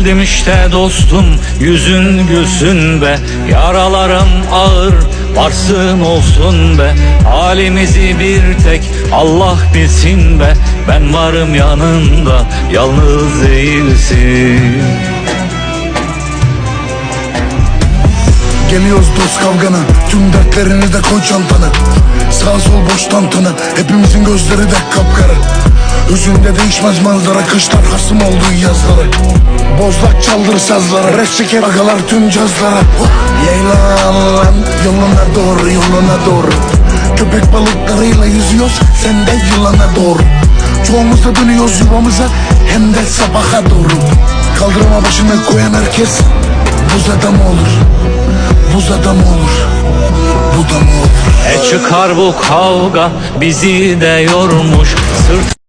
Geldim işte dostum yüzün gülsün be. Yaralarım ağır varsın olsun be. Halimizi bir tek Allah bilsin be. Ben varım yanında yalnız değilsin. Geliyoruz dost kavgana Tüm dertlerini de koy çantana. Sağ sol boş tantana Hepimizin gözleri de kapkara. Hüzünde değişmez manzara Kışlar hasım olduğu yazları Bozlak çaldır sazlara Res çeker agalar tüm cazlara. Yaylan lan yoluna doğru yoluna doğru. Köpek balıklarıyla yüzüyoruz Sen de yılana doğru. Çoğumuz da dönüyoruz yuvamıza Hem de sabaha doğru. Kaldırıma başını koyan herkes Buz adam olur. Buz adam olur Bu da mı olur? E çıkar bu kavga bizi de yormuş. Sırt